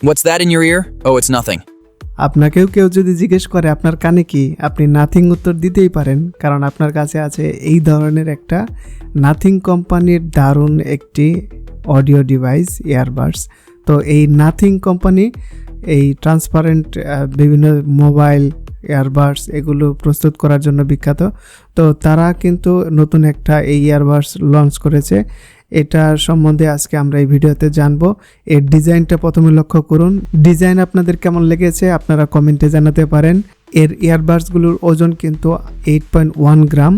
What's that in your ear? Oh, it's nothing. আপনাকেও কেউ যদি জিজ্ঞেস করে আপনার কানে কি আপনি নাথিং উত্তর দিতেই পারেন কারণ আপনার কাছে আছে এই ধরনের একটা নাথিং কোম্পানির দারুণ একটি অডিও ডিভাইস ইয়ারবাডস তো এই নাথিং কোম্পানি এই ট্রান্সপারেন্ট বিভিন্ন মোবাইল ইয়ারবাডস এগুলো প্রস্তুত করার জন্য বিখ্যাত। তো তারা কিন্তু নতুন একটা এই ইয়ারবাডস লঞ্চ করেছে। এটার সম্বন্ধে আজকে আমরা এই ভিডিওতে জানব। এর ডিজাইনটা প্রথমে লক্ষ্য করুন। ডিজাইন আপনাদের কেমন লেগেছে আপনারা কমেন্টে জানাতে পারেন। এর ইয়ারবাডসগুলোর ওজন কিন্তু এইট পয়েন্ট ওয়ান গ্রাম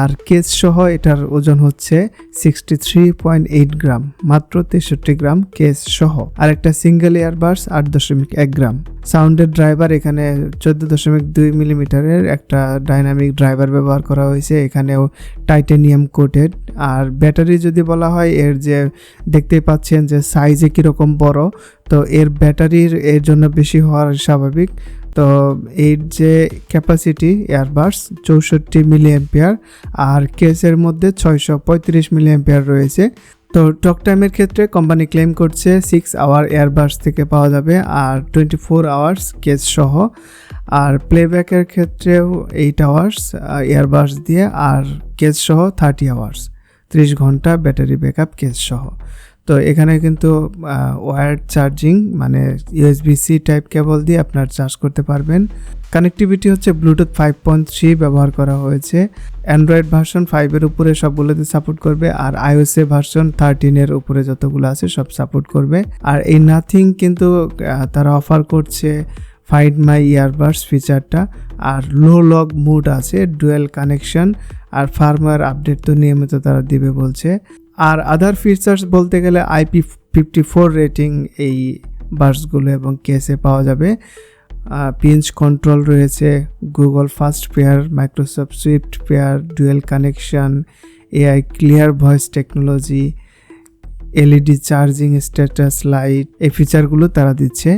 আর কেস সহ এটার ওজন হচ্ছে sixty three point eight gram, মাত্র তেষট্টি গ্রাম কেস সহ আর একটা সিঙ্গেল ইয়ারবাডস আট দশমিক এক গ্রাম। সাউন্ডের ড্রাইভার এখানে চোদ্দ দশমিক দুই মিলিমিটারের একটা ডাইনামিক ড্রাইভার ব্যবহার করা হয়েছে, এখানেও টাইটেনিয়াম কোটেড আর ব্যাটারি যদি বলা হয়, এর যে দেখতেই পাচ্ছেন যে সাইজে কীরকম বড়, তো এর ব্যাটারির এর জন্য বেশি হওয়ার স্বাভাবিক। তো এর যে ক্যাপাসিটি এয়ারবাস চৌষট্টি মিলি অ্যাম্পিয়ার আর কেসের মধ্যে ছয়শো পঁয়ত্রিশ মিলি অ্যাম্পিয়ার রয়েছে। তো টক টাইমের ক্ষেত্রে কোম্পানি ক্লেম করছে সিক্স আওয়ার এয়ারবাস থেকে পাওয়া যাবে আর টোয়েন্টি ফোর আওয়ার্স কেস সহ। আর প্লেব্যাকের ক্ষেত্রেও এইট আওয়ার্স এয়ারবাস দিয়ে আর কেস সহ থার্টি আওয়ার্স ত্রিশ ঘণ্টা ব্যাটারি ব্যাকআপ কেস সহ। তো এখানে কিন্তু ওয়ার চার্জিং মানে ইউএসবি সি টাইপ কেবল দিয়ে আপনার চার্জ করতে পারবেন। কানেক্টিভিটি হচ্ছে ব্লুটুথ ফাইভ পয়েন্ট থ্রি ব্যবহার করা হয়েছে। অ্যান্ড্রয়েড ভার্সন ফাইভের উপরে সবগুলোতে সাপোর্ট করবে আর আইওএসএ ভার্সন থার্টিনের উপরে যতগুলো আছে সব সাপোর্ট করবে। আর এই নাথিং কিন্তু তারা অফার করছে ফাইন্ড মাই ইয়ারবাডস ফিচারটা আর লো লগ মুড আছে ডুয়েল কানেকশন আর ফার্মার আপডেট তো নিয়মিত তারা দিবে বলছে। আর আদার ফিচার্স বলতে গেলে আইপি ফিফটি ফোর রেটিং এই বাসগুলো এবং কেসে পাওয়া যাবে। পিঞ্চ কন্ট্রোল রয়েছে Google fast pair Microsoft swift pair dual connection AI clear voice technology LED charging status light এই ফিচারগুলো তারা দিচ্ছে।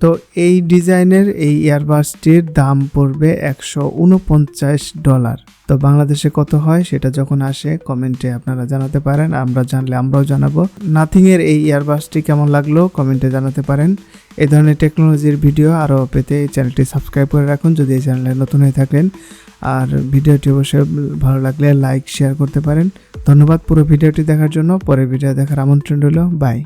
তো এই ডিজাইনের এই ইয়ারবাসটির দাম পড়বে একশো উনপঞ্চাশ ডলার। তো বাংলাদেশে কত হয় সেটা যখন আসে কমেন্টে আপনারা জানাতে পারেন, আমরা জানলে আমরাও জানাব। নাথিংয়ের এই ইয়ারবাসটি কেমন লাগল কমেন্টে জানাতে পারেন। এই ধরনের টেকনোলজির ভিডিও আরও পেতে এই চ্যানেলটি সাবস্ক্রাইব করে রাখুন যদি এই চ্যানেলে নতুন হয়ে থাকেন। আর ভিডিওটি অবশ্যই ভালো লাগলে লাইক শেয়ার করতে পারেন। ধন্যবাদ পুরো ভিডিওটি দেখার জন্য। পরের ভিডিও দেখার আমন্ত্রণ রইল। বাই